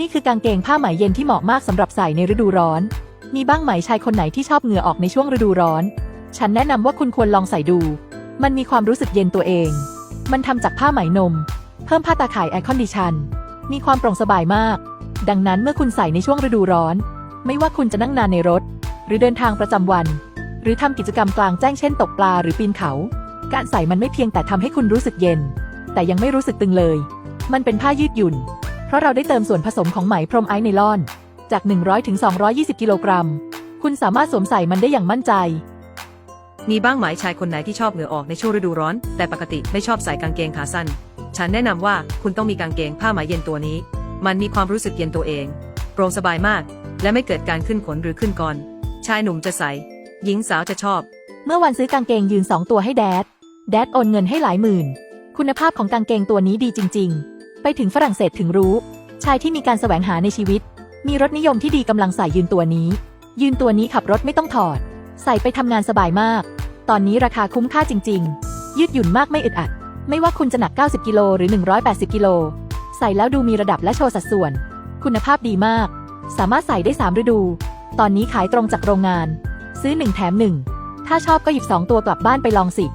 นี่คือกางเกงผ้าไหมเย็นที่เหมาะมากสำหรับใส่ในฤดูร้อน มีบ้างไหมชายคนไหนที่ชอบเหงื่อออกในช่วงฤดูร้อน ฉันแนะนำว่าคุณควรลองใส่ดู มันมีความรู้สึกเย็นตัวเอง มันทำจากผ้าไหมนม เพิ่มผ้าตาข่ายแอร์คอนดิชัน มีความโปร่งสบายมาก ดังนั้นเมื่อคุณใส่ในช่วงฤดูร้อน ไม่ว่าคุณจะนั่งนานในรถ หรือเดินทางประจำวัน หรือทำกิจกรรมกลางแจ้งเช่นตกปลาหรือปีนเขา การใส่มันไม่เพียงแต่ทำให้คุณรู้สึกเย็น แต่ยังไม่รู้สึกตึงเลย มันเป็นผ้ายืดหยุ่น เพราะเราได้เติมส่วนผสมของไหมพรมไอซ์ไนลอน จาก 100ถึง220 กิโลกรัม คุณสามารถสวมใส่มันได้อย่างมั่นใจ มีบ้างไหมชายคนไหนที่ชอบเหงื่อออกในช่วงฤดูร้อน แต่ปกติไม่ชอบใส่กางเกงขาสั้น ฉันแนะนำว่าคุณต้องมีกางเกงผ้าไหมเย็นตัวนี้ มันมีความรู้สึกเย็นตัวเอง โปร่งสบายมาก และไม่เกิดการขึ้นขนหรือขึ้นกรชายหนุ่มจะใส่ หญิงสาวจะชอบ เมื่อวันซื้อกางเกงยืน2ตัวให้แดด แดดโอนเงินให้หลายหมื่น คุณภาพของกางเกงตัวนี้ดีจริง ๆ ไปถึงฝรั่งเศสถึงรู้ ชายที่มีการแสวงหาในชีวิต มีรถนิยมที่ดีกำลังใส่ยืนตัวนี้ ยืนตัวนี้ขับรถไม่ต้องถอด ใส่ไปทำงานสบายมาก ตอนนี้ราคาคุ้มค่าจริง ๆ ยืดหยุ่นมากไม่อึดอัด ไม่ว่าคุณจะหนัก 90 กิโลหรือ 180 กิโล ใส่แล้วดูมีระดับและโชว์สัดส่วน คุณภาพดีมาก สามารถใส่ได้ 3 ฤดู ตอนนี้ขายตรงจากโรงงาน ซื้อ 1 แถม 1 ถ้าชอบก็หยิบ 2 ตัวกลับบ้านไปลองสิ